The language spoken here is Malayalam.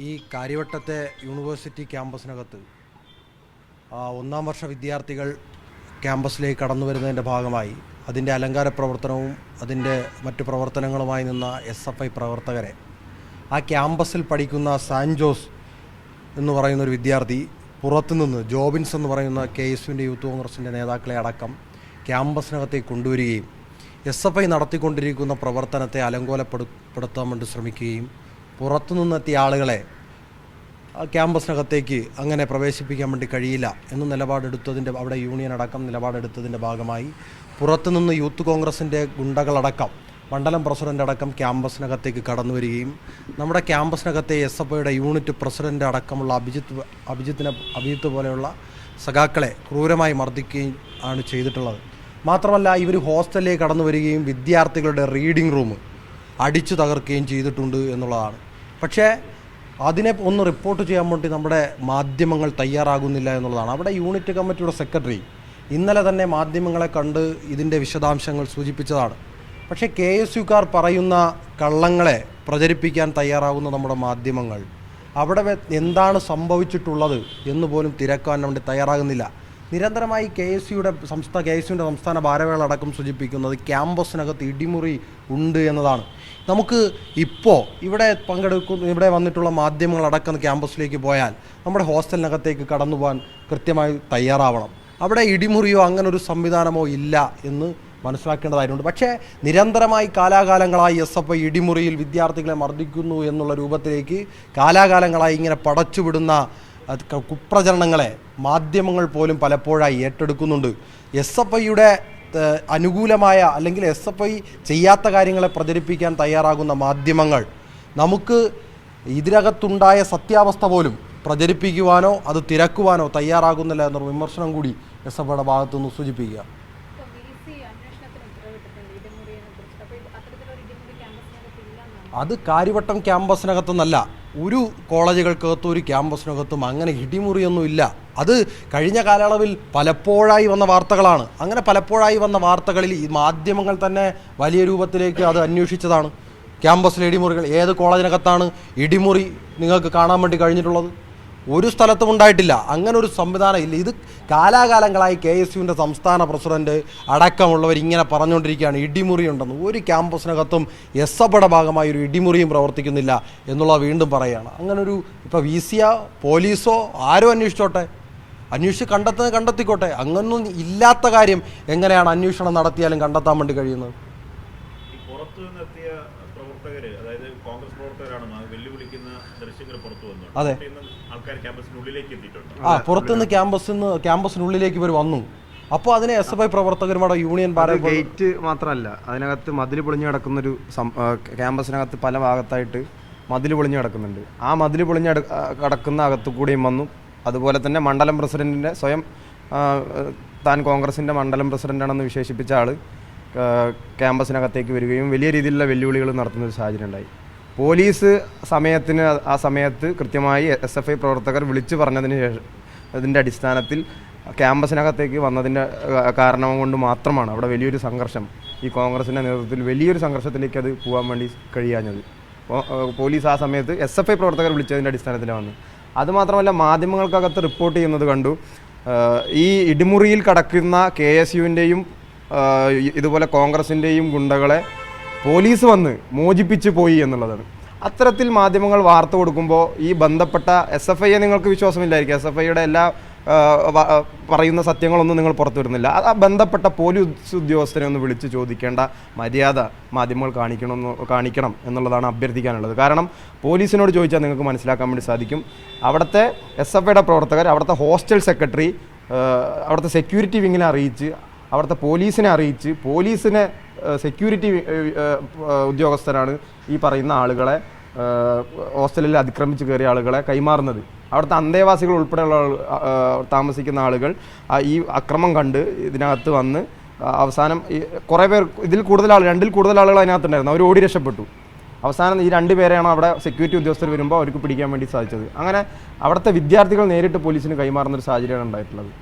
ഈ കാര്യവട്ടത്തെ യൂണിവേഴ്സിറ്റി ക്യാമ്പസിനകത്ത് ഒന്നാം വർഷ വിദ്യാർത്ഥികൾ ക്യാമ്പസിലേക്ക് കടന്നു വരുന്നതിന്റെ ഭാഗമായി അതിന്റെ അലങ്കാര പ്രവർത്തനവും അതിന്റെ മറ്റു പ്രവർത്തനങ്ങളുമായി നിന്ന എസ് എഫ് ഐ പ്രവർത്തകരെ ആ ക്യാമ്പസിൽ പഠിക്കുന്ന സാൻജോസ് എന്ന് പറയുന്ന ഒരു വിദ്യാർത്ഥി പുറത്തുനിന്ന് ജോബിൻസ് എന്ന് പറയുന്ന കെ എസ് യുവിന്റെ യൂത്ത് കോൺഗ്രസിന്റെ നേതാക്കളെ അടക്കം ക്യാമ്പസിനകത്തേക്ക് കൊണ്ടുവരികയും എസ് എഫ് ഐ നടത്തിക്കൊണ്ടിരിക്കുന്ന പ്രവർത്തനത്തെ അലങ്കോലപ്പെടുത്താൻ വേണ്ടി ശ്രമിക്കുകയും പുറത്തുനിന്നെത്തിയ ആളുകളെ ക്യാമ്പസിനകത്തേക്ക് അങ്ങനെ പ്രവേശിപ്പിക്കാൻ വേണ്ടി കഴിയില്ല എന്ന് നിലപാടെടുത്തതിന്റെ അവിടെ യൂണിയൻ അടക്കം നിലപാടെടുത്തതിന്റെ ഭാഗമായി പുറത്തുനിന്ന് യൂത്ത് കോൺഗ്രസിന്റെ ഗുണ്ടകളടക്കം മണ്ഡലം പ്രസിഡന്റ് അടക്കം ക്യാമ്പസിനകത്തേക്ക് കടന്നു വരികയും നമ്മുടെ ക്യാമ്പസിനകത്തെ എസ് എഫ് ഐയുടെ യൂണിറ്റ് പ്രസിഡന്റ് അടക്കമുള്ള അഭിജിത്ത് അഭിജിത്തിനെ അഭിജിത്ത് പോലെയുള്ള സഖാക്കളെ ക്രൂരമായി മർദ്ദിക്കുകയും ആണ് ചെയ്തിട്ടുള്ളത്. മാത്രമല്ല ഇവർ ഹോസ്റ്റലിലേക്ക് കടന്നു വരികയും വിദ്യാർത്ഥികളുടെ റീഡിംഗ് റൂം അടിച്ചു തകർക്കുകയും ചെയ്തിട്ടുണ്ട് എന്നുള്ളതാണ്. പക്ഷേ അതിനെ ഒന്ന് റിപ്പോർട്ട് ചെയ്യാൻ വേണ്ടി നമ്മുടെ മാധ്യമങ്ങൾ തയ്യാറാകുന്നില്ല എന്നുള്ളതാണ്. അവിടെ യൂണിറ്റ് കമ്മിറ്റിയുടെ സെക്രട്ടറി ഇന്നലെ തന്നെ മാധ്യമങ്ങളെ കണ്ട് ഇതിന്റെ വിശദാംശങ്ങൾ സൂചിപ്പിച്ചതാണ്. പക്ഷേ കെ എസ് യുക്കാർ പറയുന്ന കള്ളങ്ങളെ പ്രചരിപ്പിക്കാൻ തയ്യാറാകുന്ന നമ്മുടെ മാധ്യമങ്ങൾ അവിടെ എന്താണ് സംഭവിച്ചിട്ടുള്ളത് എന്ന് പോലും തിരക്കാൻ വേണ്ടി തയ്യാറാകുന്നില്ല. നിരന്തരമായി കെ എസ് യുടെ സംസ്ഥാന കെ എസ് യുവിന്റെ സംസ്ഥാന ഭാരവേളടക്കം സൂചിപ്പിക്കുന്നത് ക്യാമ്പസിനകത്ത് ഇടിമുറി ഉണ്ട് എന്നതാണ്. നമുക്ക് ഇപ്പോൾ ഇവിടെ പങ്കെടുക്കുന്ന ഇവിടെ വന്നിട്ടുള്ള മാധ്യമങ്ങളടക്കം ക്യാമ്പസിലേക്ക് പോയാൽ നമ്മുടെ ഹോസ്റ്റലിനകത്തേക്ക് കടന്നു പോകാൻ കൃത്യമായി തയ്യാറാവണം. അവിടെ ഇടിമുറിയോ അങ്ങനെ ഒരു സംവിധാനമോ ഇല്ല എന്ന് മനസ്സിലാക്കേണ്ടതായിട്ടുണ്ട്. പക്ഷേ നിരന്തരമായി കാലാകാലങ്ങളായി എസ് എഫ് ഐ ഇടിമുറിയിൽ വിദ്യാർത്ഥികളെ മർദ്ദിക്കുന്നു എന്നുള്ള രൂപത്തിലേക്ക് കാലാകാലങ്ങളായി ഇങ്ങനെ പടച്ചുവിടുന്ന കുപ്രചരണങ്ങളെ മാധ്യമങ്ങൾ പോലും പലപ്പോഴായി ഏറ്റെടുക്കുന്നുണ്ട്. എസ് എഫ് ഐയുടെ അനുകൂലമായ അല്ലെങ്കിൽ എസ് എഫ് ഐ ചെയ്യാത്ത കാര്യങ്ങളെ പ്രചരിപ്പിക്കാൻ തയ്യാറാകുന്ന മാധ്യമങ്ങൾ നമുക്ക് ഇതിനകത്തുണ്ടായ സത്യാവസ്ഥ പോലും പ്രചരിപ്പിക്കുവാനോ അത് തിരക്കുവാനോ തയ്യാറാകുന്നില്ല എന്നൊരു വിമർശനം കൂടി എസ് എഫ് ഐയുടെ ഭാഗത്തുനിന്ന് സൂചിപ്പിക്കുക. അത് കാര്യവട്ടം ക്യാമ്പസിനകത്തെന്നല്ല ഒരു കോളേജുകൾക്കകത്തും ഒരു ക്യാമ്പസിനകത്തും അങ്ങനെ ഇടിമുറിയൊന്നുമില്ല അത് കഴിഞ്ഞ കാലയളവിൽ പലപ്പോഴായി വന്ന വാർത്തകളാണ്. അങ്ങനെ പലപ്പോഴായി വന്ന വാർത്തകളിൽ ഈ മാധ്യമങ്ങൾ തന്നെ വലിയ രൂപത്തിലേക്ക് അത് അന്വേഷിച്ചതാണ്. ക്യാമ്പസിലെ ഇടിമുറികൾ ഏത് കോളേജിനകത്താണ് ഇടിമുറി നിങ്ങൾക്ക് കാണാൻ വേണ്ടി കഴിഞ്ഞിട്ടുള്ളത്? ഒരു സ്ഥലത്തും ഉണ്ടായിട്ടില്ല. അങ്ങനെ ഒരു സംവിധാനം ഇല്ല. ഇത് കാലാകാലങ്ങളായി കെ എസ് യുവിന്റെ സംസ്ഥാന പ്രസിഡന്റ് അടക്കമുള്ളവർ ഇങ്ങനെ പറഞ്ഞുകൊണ്ടിരിക്കുകയാണ്. ഇടിമുറി ഉണ്ടെന്ന് ഒരു ക്യാമ്പസിനകത്തും എസ് എഫയുടെ ഭാഗമായി ഒരു ഇടിമുറിയും പ്രവർത്തിക്കുന്നില്ല എന്നുള്ളത് വീണ്ടും പറയുകയാണ്. അങ്ങനെ ഒരു ഇപ്പോൾ വി സിയോ പോലീസോ ആരോ അന്വേഷിച്ചോട്ടെ? അന്വേഷിച്ച് കണ്ടെത്തുന്നത് കണ്ടെത്തിക്കോട്ടെ. അങ്ങനൊന്നും ഇല്ലാത്ത കാര്യം എങ്ങനെയാണ് അന്വേഷണം നടത്തിയാലും കണ്ടെത്താൻ വേണ്ടി കഴിയുന്നത്? അതായത് കോൺഗ്രസ് പ്രവർത്തകരാണ് വെല്ലുവിളിക്കുന്ന ദൃശ്യങ്ങൾ പുറത്തു വന്നു. അതെ. ആ പുറത്തുനിന്ന് ക്യാമ്പസിൽ നിന്ന് ക്യാമ്പസിനുള്ളിലേക്ക് ഇവർ വന്നു. അപ്പോൾ അതിനെ എസ് എഫ് ഐ പ്രവർത്തകരുമാടെ യൂണിയൻ ഗേറ്റ് മാത്രമല്ല അതിനകത്ത് മതിൽ പൊളിഞ്ഞു കിടക്കുന്ന ഒരു ക്യാമ്പസിനകത്ത് പല ഭാഗത്തായിട്ട് മതിൽ പൊളിഞ്ഞു കിടക്കുന്നുണ്ട്. ആ മതിൽ പൊളിഞ്ഞു കിടക്കുന്ന അകത്തു കൂടിയും വന്നു. അതുപോലെ തന്നെ മണ്ഡലം പ്രസിഡന്റിന്റെ സ്വയം താൻ കോൺഗ്രസിന്റെ മണ്ഡലം പ്രസിഡന്റാണെന്ന് വിശേഷിപ്പിച്ച ആൾ ക്യാമ്പസിനകത്തേക്ക് വരികയും വലിയ രീതിയിലുള്ള വെല്ലുവിളികൾ നടത്തുന്ന ഒരു സാഹചര്യം ഉണ്ടായി. പോലീസ് സമയത്തിന് ആ സമയത്ത് കൃത്യമായി എസ് എഫ് ഐ പ്രവർത്തകർ വിളിച്ചു പറഞ്ഞതിന് ശേഷം അതിന്റെ അടിസ്ഥാനത്തിൽ ക്യാമ്പസിനകത്തേക്ക് വന്നതിന്റെ കാരണം കൊണ്ട് മാത്രമാണ് അവിടെ വലിയൊരു സംഘർഷം. ഈ കോൺഗ്രസിന്റെ നേതൃത്വത്തിൽ വലിയൊരു സംഘർഷത്തിലേക്ക് അത് പോകാൻ വേണ്ടി കഴിയാഞ്ഞത്. പോലീസ് ആ സമയത്ത് എസ് എഫ് ഐ പ്രവർത്തകർ വിളിച്ചതിന്റെ അടിസ്ഥാനത്തിലാണ് വന്നത്. അതുമാത്രമല്ല മാധ്യമങ്ങൾക്കകത്ത് റിപ്പോർട്ട് ചെയ്യുന്നത് കണ്ടു. ഈ ഇടിമുറിയിൽ കടക്കുന്ന കെ എസ് യുവിന്റെയും ഇതുപോലെ കോൺഗ്രസിന്റെയും ഗുണ്ടകളെ പോലീസ് വന്ന് മോചിപ്പിച്ച് പോയി എന്നുള്ളതാണ്. അത്തരത്തിൽ മാധ്യമങ്ങൾ വാർത്ത കൊടുക്കുമ്പോൾ ഈ ബന്ധപ്പെട്ട എസ് എഫ് ഐയെ നിങ്ങൾക്ക് വിശ്വാസമില്ലായിരിക്കും. എസ് എഫ് ഐയുടെ എല്ലാ പറയുന്ന സത്യങ്ങളൊന്നും നിങ്ങൾ പുറത്തു വരുന്നില്ല അത് ആ ബന്ധപ്പെട്ട പോലീസ് ഉദ്യോഗസ്ഥരെ ഒന്ന് വിളിച്ച് ചോദിക്കേണ്ട മര്യാദ മാധ്യമങ്ങൾ കാണിക്കണമെന്ന് കാണിക്കണം എന്നുള്ളതാണ് അഭ്യർത്ഥിക്കാനുള്ളത്. കാരണം പോലീസിനോട് ചോദിച്ചാൽ നിങ്ങൾക്ക് മനസ്സിലാക്കാൻ വേണ്ടി സാധിക്കും. അവിടുത്തെ എസ് എഫ് ഐയുടെ പ്രവർത്തകർ അവിടുത്തെ ഹോസ്റ്റൽ സെക്രട്ടറി അവിടുത്തെ സെക്യൂരിറ്റി വിങ്ങിനെ അറിയിച്ച് അവിടുത്തെ പോലീസിനെ അറിയിച്ച് പോലീസിനെ സെക്യൂരിറ്റി ഉദ്യോഗസ്ഥരാണ് ഈ പറയുന്ന ആളുകളെ ഹോസ്റ്റലിൽ അതിക്രമിച്ച് കയറിയ ആളുകളെ കൈമാറുന്നത്. അവിടുത്തെ അന്തേവാസികൾ ഉൾപ്പെടെയുള്ള താമസിക്കുന്ന ആളുകൾ ഈ അക്രമം കണ്ട് ഇതിനകത്ത് വന്ന് അവസാനം കുറേ പേർ ഇതിൽ കൂടുതൽ ആൾ രണ്ടിൽ കൂടുതൽ ആളുകൾ അതിനകത്തുണ്ടായിരുന്നു. അവർ ഓടി രക്ഷപ്പെട്ടു. അവസാനം ഈ രണ്ട് പേരെയാണ് അവിടെ സെക്യൂരിറ്റി ഉദ്യോഗസ്ഥർ വരുമ്പോൾ അവർക്ക് പിടിക്കാൻ വേണ്ടി സാധിച്ചത്. അങ്ങനെ അവിടുത്തെ വിദ്യാർത്ഥികൾ നേരിട്ട് പോലീസിന് കൈമാറുന്ന ഒരു സാഹചര്യമാണ് ഉണ്ടായിട്ടുള്ളത്.